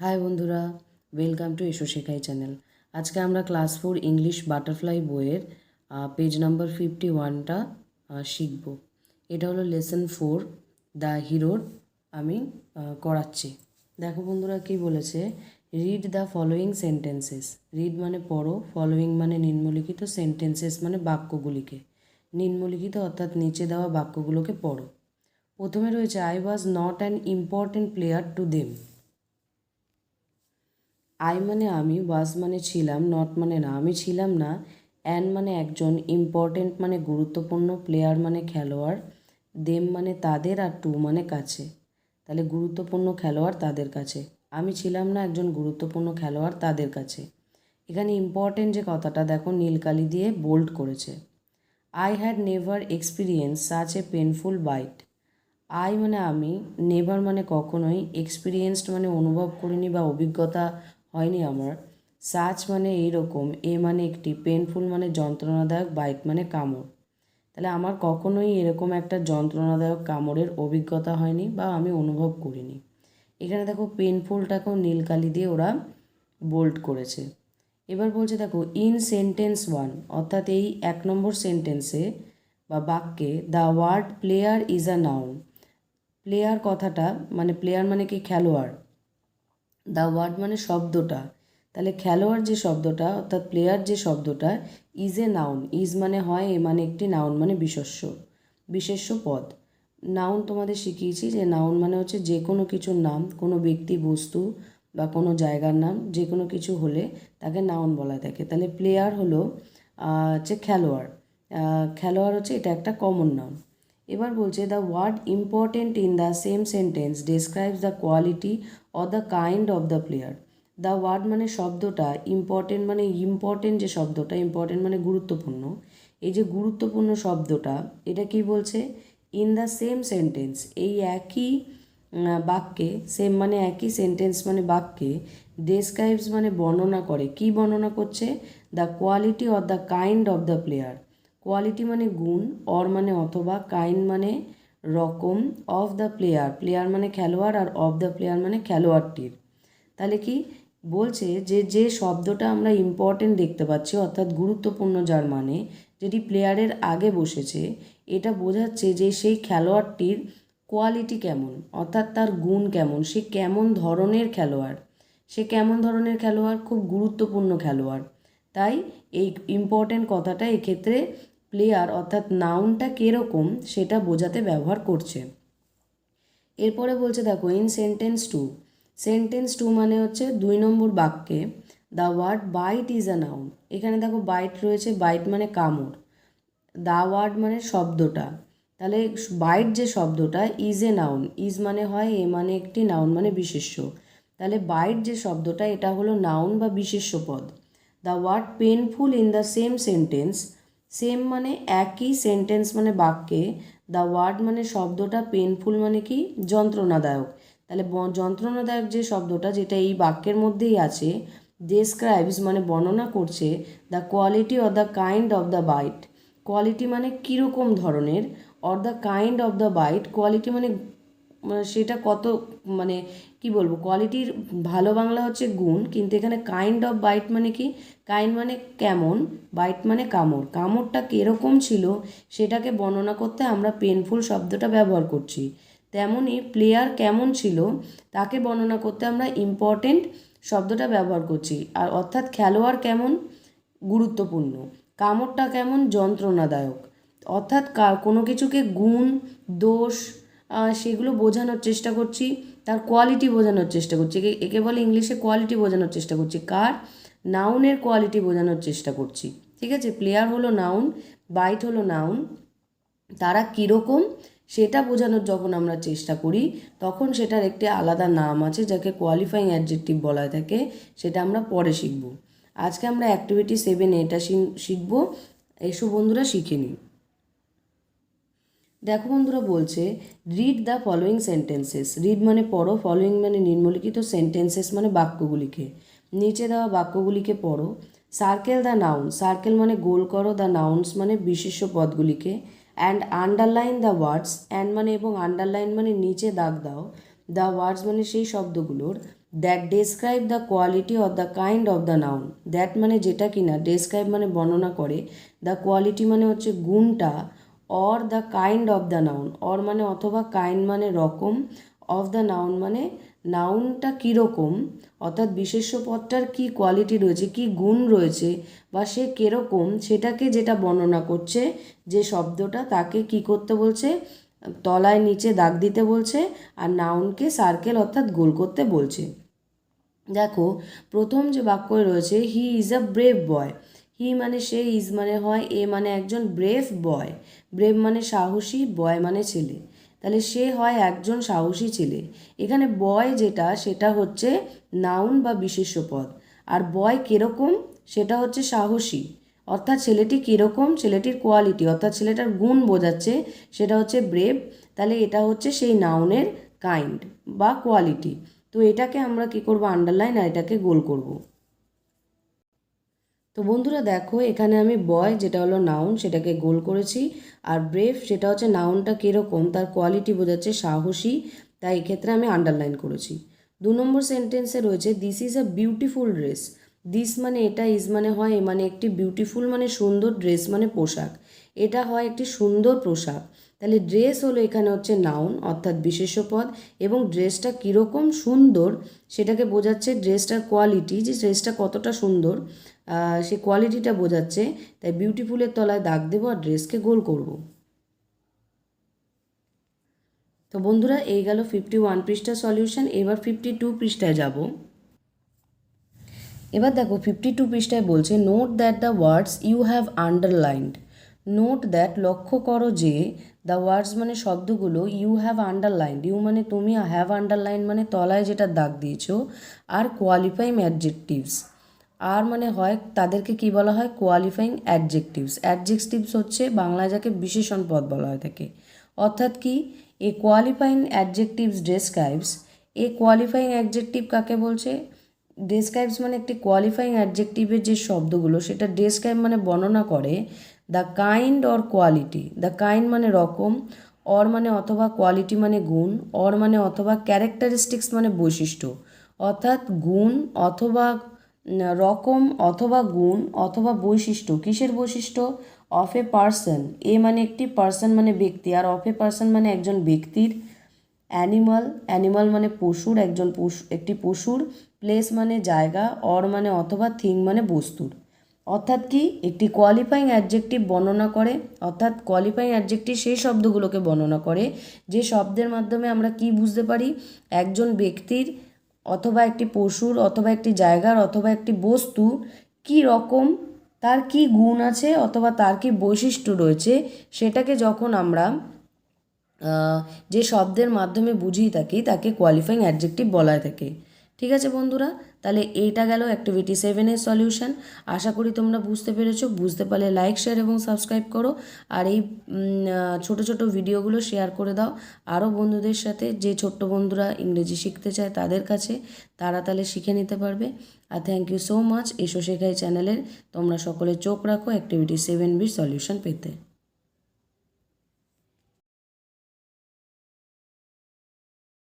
High বন্ধুরা welcome to এসো শেখাই চ্যানেল আজকে আমরা ক্লাস ফোর ইংলিশ বাটারফ্লাই বইয়ের পেজ নাম্বার ফিফটি ওয়ানটা শিখব। এটা হলো লেসন ফোর দ্য হিরোর আমি করাচ্ছি। দেখো বন্ধুরা কি বলেছে read the following sentences read মানে পড়ো ফলোয়িং মানে নিম্নলিখিত সেন্টেন্সেস মানে বাক্যগুলিকে। নিম্নলিখিত অর্থাৎ নিচে দেওয়া বাক্যগুলোকে পড়ো। প্রথমে রয়েছে I was not an important player to them I মানে আমি ওয়াজ মানে ছিলাম, নট মানে না, আমি ছিলাম না। অ্যান মানে একজন, ইম্পর্টেন্ট মানে গুরুত্বপূর্ণ, প্লেয়ার মানে খেলোয়াড়, দেম মানে তাদের আর টু মানে কাছে। তাহলে গুরুত্বপূর্ণ খেলোয়াড় তাদের কাছে। আমি ছিলাম না, একজন গুরুত্বপূর্ণ খেলোয়াড় তাদের কাছে। এখানে ইম্পর্টেন্ট যে কথাটা, দেখো, নীলকালি দিয়ে বোল্ড করেছে। I had never experience such a painful bite. I মানে আমি, নেভার মানে কখনোই, এক্সপিরিয়েন্সড মানে অনুভব করিনি বা অভিজ্ঞতা হয়নি আমার। সাচ মানে এইরকম, এ মানে একটি পেনফুল মানে যন্ত্রণাদায়ক, বাইট মানে কামড়। তাহলে আমার কখনোই এরকম একটা যন্ত্রণাদায়ক কামড়ের অভিজ্ঞতা হয়নি বা আমি অনুভব করিনি। এখানে দেখো পেনফুলটাকেও নীলকালি দিয়ে ওরা বোল্ড করেছে। এবার বলছে দেখো, ইন সেন্টেন্স ওয়ান, অর্থাৎ এই এক নম্বর সেন্টেন্সে বা বাক্যে, the word player is a noun. Player কথাটা মানে প্লেয়ার মানে কি খেলোয়াড়? দ্য ওয়ার্ড মানে শব্দটা। তাহলে খেলোয়াড় যে শব্দটা, অর্থাৎ প্লেয়ার যে শব্দটা ইজ এ নাউন ইজ মানে হয়, এ মানে একটি নাউন মানে বিশেষ্য। বিশেষ্য পদ। নাউন তোমাদের শিখিয়েছি যে নাউন মানে হচ্ছে যে কোনো কিছুর নাম, কোনো ব্যক্তি, বস্তু বা কোনো জায়গার নাম, যে কোনো কিছু হলে তাকে নাউন বলা থাকে তাহলে প্লেয়ার হলো হচ্ছে খেলোয়াড়। খেলোয়াড় হচ্ছে এটা একটা কমন নাউন এবার বলছে the word important in the same sentence describes the quality or the kind of the player the word মানে শব্দটা ইম্পর্টেন্ট মানে ইম্পর্টেন্ট যে শব্দটা ইম্পর্টেন্ট মানে গুরুত্বপূর্ণ। এই যে গুরুত্বপূর্ণ শব্দটা, এটা কি বলছে? ইন দ্য সেম সেন্টেন্স এই একই বাক্যে সেম মানে একই সেন্টেন্স মানে বাক্যে ডেসক্রাইবস মানে বর্ণনা করে। কি বর্ণনা করছে? The quality or the kind of the player quality মানে গুণ অর মানে অথবা কাইন্ড মানে রকম অফ দ্য প্লেয়ার প্লেয়ার মানে খেলোয়াড় আর অফ দ্য প্লেয়ার মানে খেলোয়াড়টির। তাহলে কি বলছে যে যে শব্দটা আমরা ইম্পর্টেন্ট দেখতে পাচ্ছি, অর্থাৎ গুরুত্বপূর্ণ যার মানে যেটি প্লেয়ারের আগে বসেছে, এটা বোঝাচ্ছে যে সেই খেলোয়াড়টির কোয়ালিটি কেমন, অর্থাৎ তার গুণ কেমন, সে কেমন ধরনের খেলোয়াড়। সে কেমন ধরনের খেলোয়াড়? খুব গুরুত্বপূর্ণ খেলোয়াড়। তাই এই ইম্পর্টেন্ট কথাটা এক্ষেত্রে প্লেয়ার অর্থাৎ নাউনটা কীরকম সেটা বোঝাতে ব্যবহার করছে। এরপরে বলছে দেখো in sentence two sentence two মানে হচ্ছে দুই নম্বর বাক্যে the word bite is a noun এখানে দেখো বাইট রয়েছে বাইট মানে কামড়। দ্য ওয়ার্ড মানে শব্দটা। তাহলে বাইট যে শব্দটা ইজ এ নাউন ইজ মানে হয় এ মানে একটি নাউন মানে বিশেষ্য। তাহলে বাইট যে শব্দটা, এটা হলো নাউন বা বিশেষ্য পদ। The word painful in the same sentence same মানে একই সেন্টেন্স মানে বাক্যে দ্য ওয়ার্ড মানে শব্দটা পেনফুল মানে কি? যন্ত্রণাদায়ক। তাহলে যন্ত্রণাদায়ক যে শব্দটা যেটা এই বাক্যের মধ্যেই আছে ডেসক্রাইবস মানে বর্ণনা করছে the quality or the kind of the bite quality মানে কীরকম ধরনের? Or the kind of the bite quality মানে সেটা কত মানে কি বলব কোয়ালিটির ভালো বাংলা হচ্ছে গুণ, কিন্তু এখানে কাইন্ড অফ বাইট মানে কি? কাইন্ড মানে কেমন বাইট মানে কামড়। কামড়টা কীরকম ছিল সেটাকে বর্ণনা করতে আমরা পেনফুল শব্দটা ব্যবহার করছি। তেমনই প্লেয়ার কেমন ছিল তাকে বর্ণনা করতে আমরা ইম্পর্টেন্ট শব্দটা ব্যবহার করছি। আর অর্থাৎ খেলোয়াড় কেমন? গুরুত্বপূর্ণ। কামড়টা কেমন? যন্ত্রণাদায়ক। অর্থাৎ কোনো কিছুকে গুণ, দোষ সেগুলো বোঝানোর চেষ্টা করছি, তার কোয়ালিটি বোঝানোর চেষ্টা করছি। একে- একে বলে ইংলিশে কোয়ালিটি বোঝানোর চেষ্টা করছি, কার? নাউনের কোয়ালিটি বোঝানোর চেষ্টা করছি, ঠিক আছে? প্লেয়ার হলো নাউন বাইট হলো নাউন তারা কীরকম সেটা বোঝানোর যখন আমরা চেষ্টা করি, তখন সেটার একটি আলাদা নাম আছে, যাকে কোয়ালিফাইং অ্যাডজেক্টিভ বলা থাকে, সেটা আমরা পরে শিখব। আজকে আমরা অ্যাক্টিভিটি সেভেন এটা শিখব, এসো বন্ধুরা শিখে নিই। দেখো বন্ধুরা বলছে read the following sentences read মানে পড়ো ফলোয়িং মানে নিম্নলিখিত সেন্টেন্সেস মানে বাক্যগুলিকে। নিচে দেওয়া বাক্যগুলিকে পড়ো। সার্কেল দ্য নাউন সার্কেল মানে গোল করো দ্য নাউন্স মানে বিশেষ্য পদগুলিকে। And underline the words and মানে এবং আন্ডারলাইন মানে নিচে দাগ দাও। দ্য ওয়ার্ডস মানে সেই শব্দগুলোর। That describe the quality of the kind of the noun that মানে যেটা কিনা ডেসক্রাইব মানে বর্ণনা করে। দ্য কোয়ালিটি মানে হচ্ছে গুণটা। Or the kind of the noun or মানে অথবা কাইন্ড মানে রকম অফ দ্য নাউন মানে নাউনটা কীরকম, অর্থাৎ বিশেষ্য পদটার কী কোয়ালিটি রয়েছে, কী গুণ রয়েছে, বা সে কীরকম, সেটাকে যেটা বর্ণনা করছে, যে শব্দটা তাকে কি করতে বলছে, তলায় নিচে দাগ দিতে বলছে, আর নাউনকে সার্কেল অর্থাৎ গোল করতে বলছে। দেখো, প্রথম যে বাক্য রয়েছে হি ইজ আ ব্রেভ বয় হি মানে সে ইজ মানে হয়, এ মানে একজন ব্রেভ বয় ব্রেভ মানে সাহসী বয় মানে ছেলে। তাহলে সে হয় একজন সাহসী ছেলে। এখানে বয় যেটা, সেটা হচ্ছে নাউন বা বিশেষ্য পদ আর বয় কীরকম, সেটা হচ্ছে সাহসী। অর্থাৎ ছেলেটি কীরকম, ছেলেটির কোয়ালিটি অর্থাৎ ছেলেটার গুণ বোঝাচ্ছে, সেটা হচ্ছে ব্রেভ তাহলে এটা হচ্ছে সেই নাউনের কাইন্ড বা কোয়ালিটি তো এটাকে আমরা কি করব আন্ডারলাইন আর এটাকে গোল করব। তো বন্ধুরা দেখো, এখানে আমি বয় যেটা হলো নাউন সেটাকে গোল করেছি। আর ব্রেভ সেটা হচ্ছে নাউনটা কীরকম, তার কোয়ালিটি বোঝাচ্ছে সাহসী, তাই এক্ষেত্রে আমি আন্ডারলাইন করেছি। দু নম্বর সেন্টেন্সে রয়েছে this is a beautiful dress this মানে এটা ইজ মানে হয়, এ মানে একটি বিউটিফুল মানে সুন্দর ড্রেস মানে পোশাক। এটা হয় একটি সুন্দর পোশাক। তাহলে ড্রেস হলো এখানে হচ্ছে নাউন অর্থাৎ বিশেষ্য পদ এবং ড্রেসটা কীরকম সুন্দর সেটাকে বোঝাচ্ছে ড্রেসটার কোয়ালিটি যে ড্রেসটা কতটা সুন্দর সে কোয়ালিটিটা বোঝাচ্ছে। তাই বিউটিফুলের তলায় দাগ দেবো আর ড্রেসকে গোল করব। তো বন্ধুরা, এই গেল ফিফটি ওয়ান পৃষ্ঠার সলিউশন এবার ফিফটি টু পৃষ্ঠায় যাব। এবার দেখো ফিফটি টু পৃষ্ঠায় বলছে note that the words you have underlined note that লক্ষ্য করো যে দ্য ওয়ার্ডস মানে শব্দগুলো ইউ হ্যাভ আন্ডারলাইন ইউ মানে তুমি হ্যাভ আন্ডারলাইন মানে তলায় যেটা দাগ দিয়েছ, আর কোয়ালিফাইং অ্যাডজেক্টিভস আর মানে হয় তাদেরকে কি বলা হয়? কোয়ালিফাইং অ্যাডজেক্টিভস অ্যাডজেক্টিভস হচ্ছে বাংলায় যাকে বিশেষণ পদ বলা হয় থাকে অর্থাৎ কি? A qualifying adjectives describes a qualifying adjective কাকে বলছে? ডেসক্রাইবস মানে একটি কোয়ালিফাইং অ্যাডজেক্টিভের যে শব্দগুলো, সেটা ডেসক্রাইব মানে বর্ণনা করে the kind or quality the kind মানে রকম অর মানে অথবা কোয়ালিটি মানে গুণ অর মানে অথবা ক্যারেক্টারিস্টিক্স মানে বৈশিষ্ট্য। অর্থাৎ গুণ অথবা রকম অথবা গুণ অথবা বৈশিষ্ট্য। কিসের বৈশিষ্ট্য? অফ এ পার্সন এ মানে একটি পার্সন মানে ব্যক্তি, আর অফ এ পার্সন মানে একজন ব্যক্তির অ্যানিমাল অ্যানিমাল মানে পশুর, একজন পশু, একটি পশুর। প্লেস মানে জায়গা অর মানে অথবা থিং মানে বস্তুর। অর্থাৎ কি? একটি কোয়ালিফাইং অ্যাডজেক্টিভ বর্ণনা করে, অর্থাৎ কোয়ালিফাইং অ্যাডজেক্টিভ সেই শব্দগুলোকে বর্ণনা করে, যে শব্দের মাধ্যমে আমরা কি বুঝতে পারি? একজন ব্যক্তির অথবা একটি পশুর অথবা একটি জায়গার অথবা একটি বস্তু কি রকম, তার কি গুণ আছে অথবা তার কি বৈশিষ্ট্য রয়েছে, সেটাকে যখন আমরা যে শব্দের মাধ্যমে বুঝিয়ে থাকি, তাকে কোয়ালিফাইং অ্যাডজেক্টিভ বলা থাকে। ঠিক আছে বন্ধুরা? তাহলে এইটা গেল অ্যাক্টিভিটি সেভেনের সলিউশন আশা করি তোমরা বুঝতে পেরেছ। বুঝতে পারলে লাইক শেয়ার এবং সাবস্ক্রাইব করো। আর এই ছোট ছোট ভিডিওগুলো শেয়ার করে দাও। আরও বন্ধুদের সাথে যে ছোট্ট বন্ধুরা ইংরেজি শিখতে চায় তাদের কাছে, তারা তাহলে শিখে নিতে পারবে। আর থ্যাংক ইউ সো মাচ এসো শেখাই চ্যানেলের তোমরা সকলে চোখ রাখো অ্যাক্টিভিটি সেভেন বি সলিউশন পেতে।